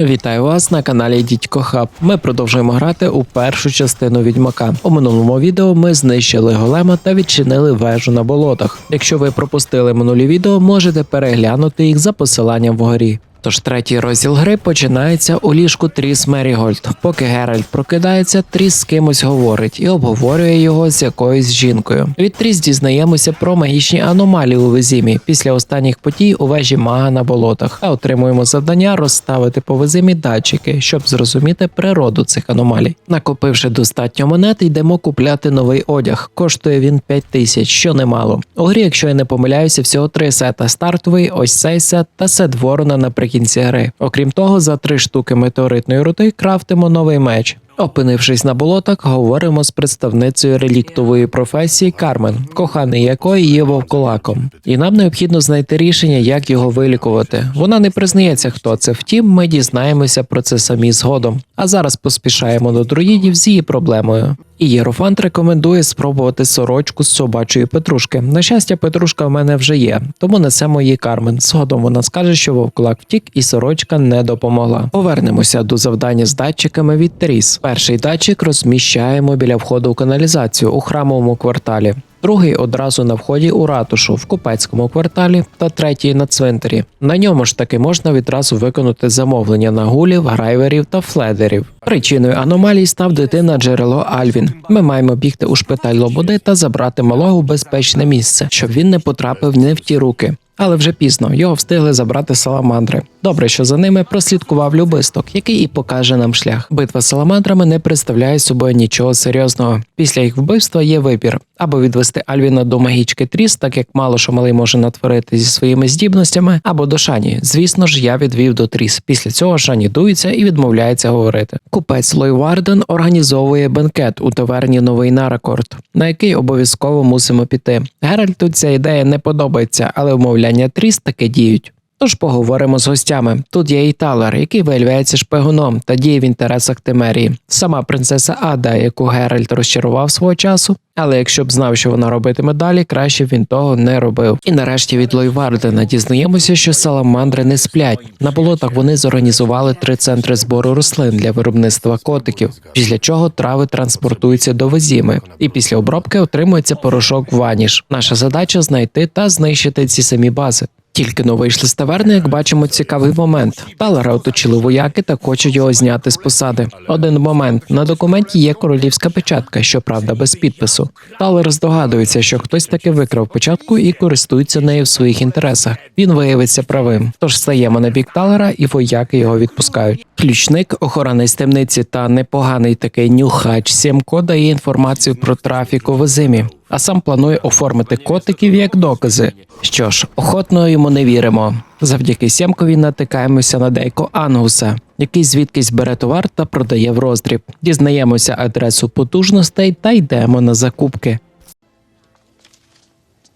Вітаю вас на каналі Дідько Хаб. Ми продовжуємо грати у першу частину відьмака. У минулому відео ми знищили голема та відчинили вежу на болотах. Якщо ви пропустили минулі відео, можете переглянути їх за посиланням вгорі. Тож третій розділ гри починається у ліжку Тріс Мерігольд. Поки Геральт прокидається, Тріс з кимось говорить і обговорює його з якоюсь жінкою. Від Тріс дізнаємося про магічні аномалії у Везімі після останніх подій у вежі мага на болотах та отримуємо завдання розставити по Везимі датчики, щоб зрозуміти природу цих аномалій. Накопивши достатньо монет, йдемо купляти новий одяг. Коштує він 5 тисяч, що немало. У грі, якщо я не помиляюся, всього три сета: стартовий, ось цей сет та сет ворона наприкінці гри. Окрім того, за три штуки метеоритної рути крафтимо новий меч. Опинившись на болотах, говоримо з представницею реліктової професії Кармен, коханий якої є вовкулаком. І нам необхідно знайти рішення, як його вилікувати. Вона не признається, хто це. Втім, ми дізнаємося про це самі згодом. А зараз поспішаємо до друїдів з її проблемою. І Єрофант рекомендує спробувати сорочку з собачої петрушки. На щастя, петрушка в мене вже є, тому несемо її Кармен. Згодом вона скаже, що вовкулак втік, і сорочка не допомогла. Повернемося до завдання з датчиками від Тріс. Перший датчик розміщаємо біля входу в каналізацію у храмовому кварталі. Другий одразу на вході у ратушу в купецькому кварталі та третій на цвинтарі. На ньому ж таки можна відразу виконати замовлення на гулів, грайверів та фледерів. Причиною аномалій став дитина джерело Альвін. Ми маємо бігти у шпиталь Лободи та забрати малого в безпечне місце, щоб він не потрапив не в ті руки. Але вже пізно його встигли забрати саламандри. Добре, що за ними прослідкував любисток, який і покаже нам шлях. Битва з саламандрами не представляє собою нічого серйозного. Після їх вбивства є вибір або відвести Альвіна до магічки Тріс, так як мало що малий може натворити зі своїми здібностями, або до Шані. Звісно ж, я відвів до Тріс. Після цього Шані дується і відмовляється говорити. Купець Лой Варден організовує бенкет у таверні Новий Наракорд, на який обов'язково мусимо піти. Геральту ця ідея не подобається, але вмовляння Тріс таке діють. Тож поговоримо з гостями. Тут є і Талер, який виявляється шпигуном та діє в інтересах Темерії. Сама принцеса Ада, яку Геральт розчарував свого часу. Але якщо б знав, що вона робитиме далі, краще б він того не робив. І нарешті від Лойвардена дізнаємося, що саламандри не сплять. На болотах вони зорганізували три центри збору рослин для виробництва котиків, після чого трави транспортуються до Везіми, і після обробки отримується порошок ваніш. Наша задача знайти та знищити ці самі бази. Тільки но вийшли з таверни, як бачимо, цікавий момент. Талера оточили вояки та хочуть його зняти з посади. Один момент на документі є королівська печатка, щоправда, без підпису. Талер здогадується, що хтось таки викрав печатку і користується нею в своїх інтересах. Він виявиться правим. Тож стаємо на бік Талера, і вояки його відпускають. Ключник, охоронець темниці та непоганий такий нюхач Сімко дає інформацію про трафік у Везимі а сам планує оформити котиків як докази. Що ж, охотно йому не віримо. Завдяки Сємкові натикаємося на Дейко Ангуса, який звідкись бере товар та продає в роздріб. Дізнаємося адресу потужностей та йдемо на закупки.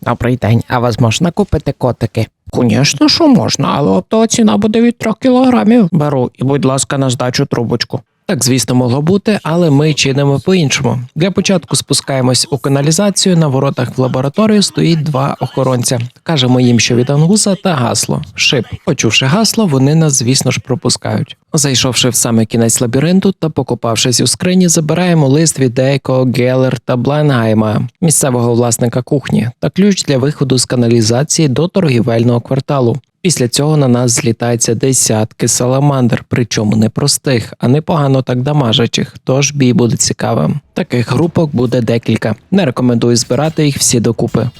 Добрий день, а вас можна купити котики? Звісно, що можна, але оптова ціна буде від 3 кілограмів. Беру і, будь ласка, на здачу трубочку. Так, звісно, могло бути, але ми чинимо по-іншому. Для початку спускаємось у каналізацію. На воротах в лабораторію стоїть два охоронця. Кажемо їм, що від ангуса та гасло. Шип. Почувши гасло, вони нас, звісно ж, пропускають. Зайшовши в саме кінець лабіринту та покопавшись у скрині, забираємо лист від Дейко, Гелер та місцевого власника кухні, та ключ для виходу з каналізації до торгівельного кварталу. Після цього на нас злітаються десятки саламандр, причому не простих, а непогано так дамажачих, тож бій буде цікавим. Таких групок буде декілька. Не рекомендую збирати їх всі докупи.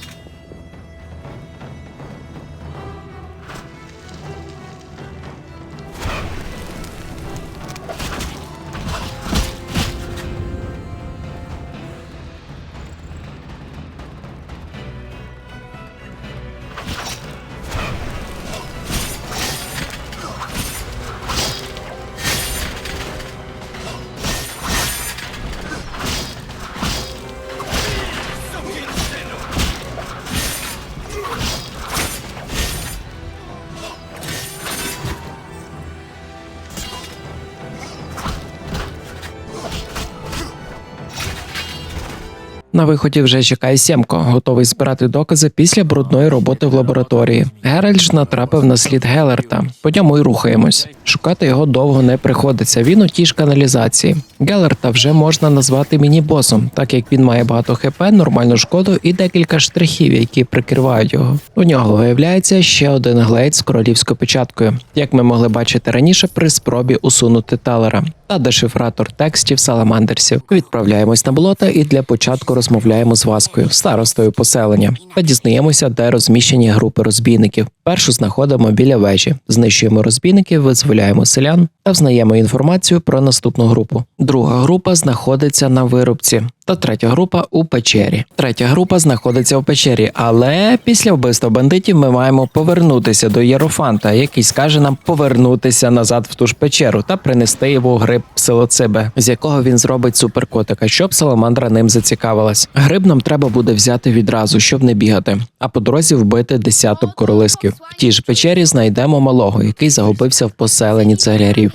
На виході вже чекає Сємко, готовий збирати докази після брудної роботи в лабораторії. Геральт ж натрапив на слід Гелерта. По ньому й рухаємось. Шукати його довго не приходиться. Він у тій ж каналізації. Гелерта вже можна назвати міні-босом, так як він має багато хп, нормальну шкоду і декілька штрихів, які прикривають його. У нього виявляється ще один глейд з королівською печаткою, як ми могли бачити раніше при спробі усунути Талера. Та дешифратор текстів саламандерсів. Відправляємось на болото і для початку розмовляємо з Васкою, старостою поселення, та дізнаємося, де розміщені групи розбійників. Першу знаходимо біля вежі, знищуємо розбійників, визволяємо селян та взнаємо інформацію про наступну групу. Друга група знаходиться на вирубці, та третя група у печері. Третя група знаходиться у печері, але після вбивства бандитів ми маємо повернутися до Єрофанта, який скаже нам повернутися назад в ту ж печеру та принести його гриб псилоцибе, з якого він зробить суперкотика, щоб саламандра ним зацікавилась. Гриб нам треба буде взяти відразу, щоб не бігати, а по дорозі вбити десяток королисків. В тій ж печері знайдемо малого, який загубився в поселенні царярів.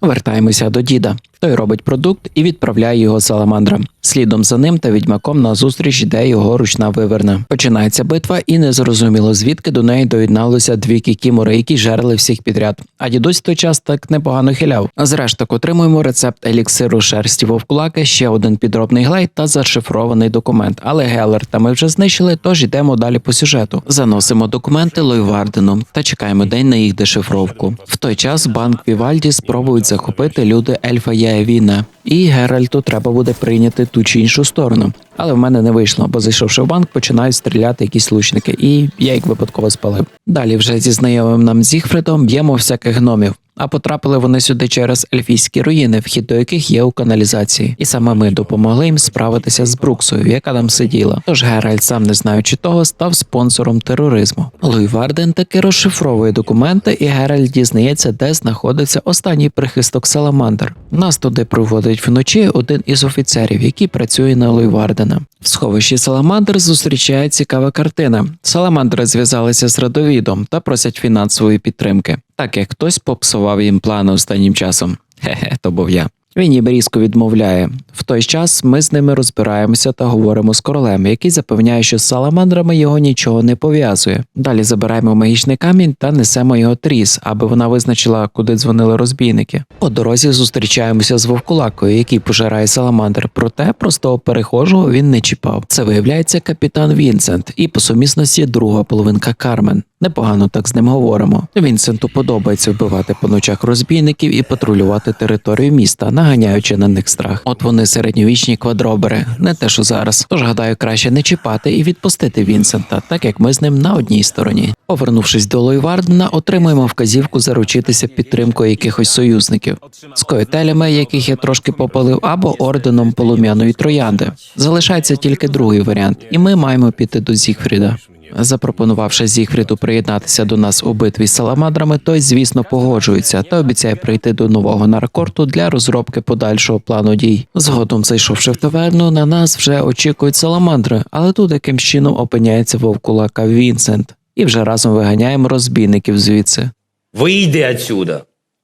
Вертаємося до діда. Той робить продукт і відправляє його саламандрам. Слідом за ним та відьмаком на зустріч йде його ручна виверна. Починається битва, і незрозуміло звідки до неї доєдналися дві кікімори, які жерли всіх підряд. А дідусь той час так непогано хиляв. Зрештою, отримуємо рецепт еліксиру шерсті вовкулака, ще один підробний глейд та зашифрований документ. Але Гелерта ми вже знищили, тож йдемо далі по сюжету. Заносимо документи Лойвардену та чекаємо день на їх дешифровку. В той час банк Вівальді спробують захопити люди ельфа Яевіна, і Геральту треба буде прийняти ту чи іншу сторону. Але в мене не вийшло, бо зайшовши в банк, починають стріляти якісь лучники, і я їх випадково спалив. Далі вже зі знайомим нам Зігфридом б'ємо всяких гномів. А потрапили вони сюди через ельфійські руїни, вхід до яких є у каналізації, і саме ми допомогли їм справитися з Бруксою, яка там сиділа. Тож Геральт, сам не знаючи того, став спонсором тероризму. Луй Варден таки розшифровує документи, і Геральт дізнається, де знаходиться останній прихисток Саламандр. Нас туди приводить вночі один із офіцерів, який працює на Луй Вардена. В сховищі Саламандр зустрічає цікава картина. Саламандри зв'язалися з радовідом та просять фінансової підтримки, так як хтось попсував їм плани останнім часом. Хе-хе, то був я. Він їм різко відмовляє. В той час ми з ними розбираємося та говоримо з королем, який запевняє, що з саламандрами його нічого не пов'язує. Далі забираємо магічний камінь та несемо його тріс, аби вона визначила, куди дзвонили розбійники. По дорозі зустрічаємося з вовкулакою, який пожирає саламандр. Проте простого перехожого він не чіпав. Це виявляється капітан Вінсент і по сумісності друга половинка Кармен. Непогано так з ним говоримо. Вінсенту подобається вбивати по ночах розбійників і патрулювати територію міста, наганяючи на них страх. От вони середньовічні квадробери, не те, що зараз. Тож гадаю, краще не чіпати і відпустити Вінсента, так як ми з ним на одній стороні. Повернувшись до Лойвардена, отримуємо вказівку заручитися підтримкою якихось союзників з коетелями, яких я трошки попалив, або орденом полум'яної троянди. Залишається тільки другий варіант, і ми маємо піти до Зігфріда. Запропонувавши Зігфріду приєднатися до нас у битві з саламандрами, той, звісно, погоджується та обіцяє прийти до нового наркорту для розробки подальшого плану дій. Згодом, зайшовши в таверну, на нас вже очікують саламандри, але тут яким чином опиняється вовкулака Вінсент, і вже разом виганяємо розбійників звідси. Вийди отсюда,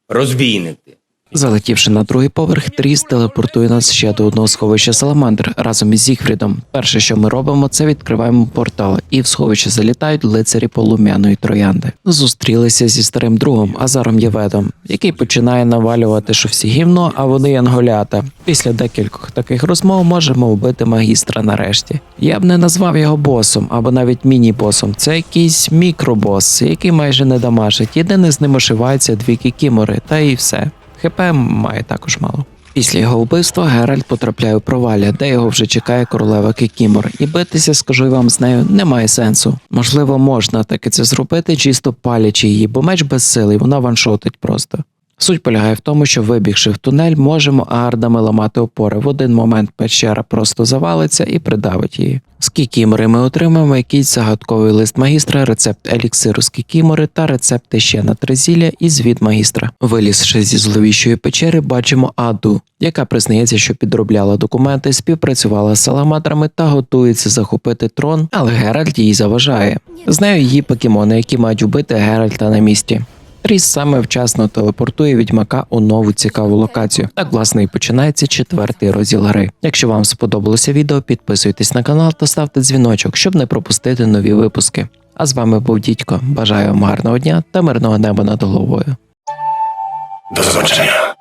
розбійники. Залетівши на другий поверх, Тріс телепортує нас ще до одного сховища Саламандр разом із Зігфрідом. Перше, що ми робимо, це відкриваємо портал, і в сховище залітають лицарі полум'яної троянди. Зустрілися зі старим другом Азаром Єведом, який починає навалювати, що всі гівно, а вони янголята. Після декількох таких розмов можемо вбити магістра нарешті. Я б не назвав його босом або навіть міні-босом. Це якийсь мікробос, який майже не дамажить. Єдине з ним ошиваються дві кікімори, та і все. ХП має також мало. Після його вбивства Геральт потрапляє у провалля, де його вже чекає королева Кікімор, і битися, скажу вам, з нею немає сенсу. Можливо, можна таки це зробити, чисто палячи її, бо меч безсилий, вона ваншотить просто. Суть полягає в тому, що вибігши в тунель, можемо ардами ламати опори. В один момент печера просто завалиться і придавить її. З кікімори ми отримаємо якийсь загадковий лист магістра, рецепт еліксиру з кікімори та рецепти ще на три зілля і звіт магістра. Вилізши зі зловіщої печери, бачимо Аду, яка признається, що підробляла документи, співпрацювала з саламатрами та готується захопити трон, але Геральт їй заважає. З нею її покемони, які мають вбити Геральта на місці. Тріс саме вчасно телепортує відьмака у нову цікаву локацію. Так, власне, і починається четвертий розділ гри. Якщо вам сподобалося відео, підписуйтесь на канал та ставте дзвіночок, щоб не пропустити нові випуски. А з вами був дідько. Бажаю вам гарного дня та мирного неба над головою. До побачення.